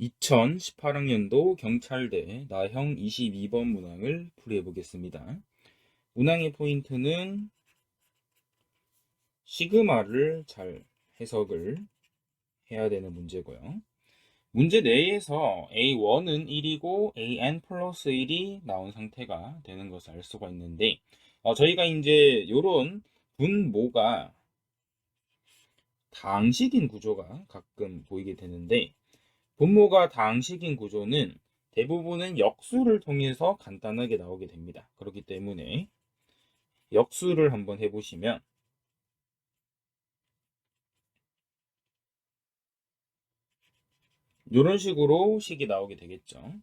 2018학년도 경찰대 나형 22번 문항을 풀이해 보겠습니다. 문항의 포인트는 시그마를 잘 해석을 해야 되는 문제고요. 문제 내에서 A1은 1이고 AN 플러스 1이 나온 상태가 되는 것을 알 수가 있는데 어, 저희가 이제 이런 분모가 다항식인 구조가 가끔 보이게 되는데 분모가 다항식인 구조는 대부분은 역수를 통해서 간단하게 나오게 됩니다. 그렇기 때문에 역수를 한번 해보시면 이런 식으로 식이 나오게 되겠죠.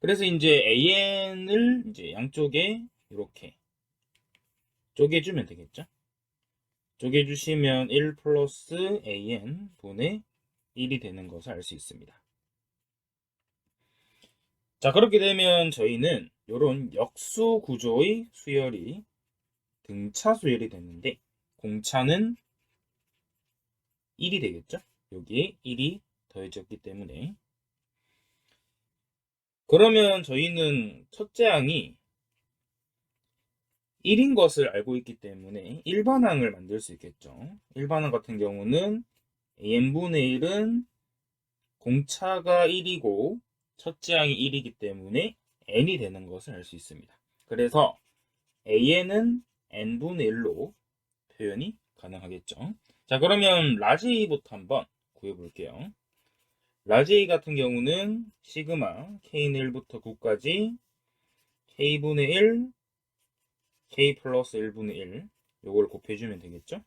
그래서 이제 AN을 이제 양쪽에 이렇게 쪼개주면 되겠죠. 쪼개주시면 1 플러스 AN 분의 1이 되는 것을 알 수 있습니다. 자, 그렇게 되면 저희는 이런 역수 구조의 수열이 등차 수열이 됐는데 공차는 1이 되겠죠? 여기에 1이 더해졌기 때문에 그러면 저희는 첫째 항이 1인 것을 알고 있기 때문에 일반항을 만들 수 있겠죠. 일반항 같은 경우는 n분의 1은 공차가 1이고 첫째 항이 1이기 때문에 n이 되는 것을 알 수 있습니다. 그래서 an은 n분의 1로 표현이 가능하겠죠. 자 그러면 라지 A부터 한번 구해볼게요. 라지 같은 경우는 시그마 k는 1부터 9까지 k분의 1 k 플러스 1분의 1 요걸 곱해주면 되겠죠?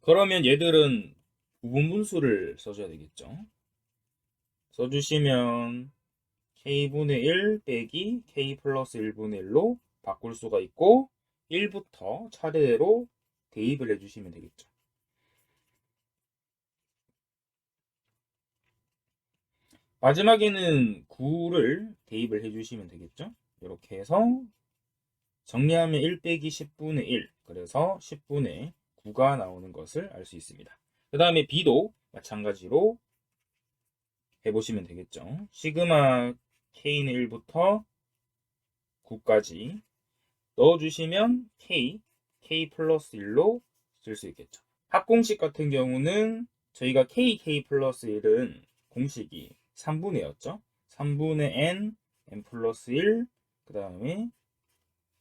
그러면 얘들은 부분 분수를 써줘야 되겠죠? 써주시면 k분의 1 빼기 k 플러스 1분의 1로 바꿀 수가 있고 1부터 차례대로 대입을 해주시면 되겠죠. 마지막에는 9를 대입을 해주시면 되겠죠. 이렇게 해서 정리하면 1 빼기 10분의 1 그래서 10분의 9가 나오는 것을 알 수 있습니다. 그 다음에 B도 마찬가지로 해보시면 되겠죠. 시그마 K는 1부터 9까지 넣어주시면 K, K 플러스 1로 쓸 수 있겠죠. 합공식 같은 경우는 저희가 K, K 플러스 1은 공식이 3분의 였죠. 3분의 n, n 플러스 1, 그 다음에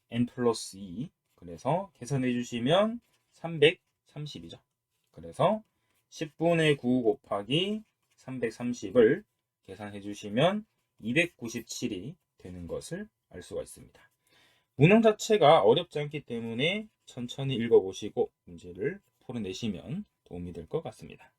n 플러스 2. 그래서 계산해 주시면 330이죠. 그래서 10분의 9 곱하기 330을 계산해 주시면 297이 되는 것을 알 수가 있습니다. 문항 자체가 어렵지 않기 때문에 천천히 읽어보시고 문제를 풀어내시면 도움이 될 것 같습니다.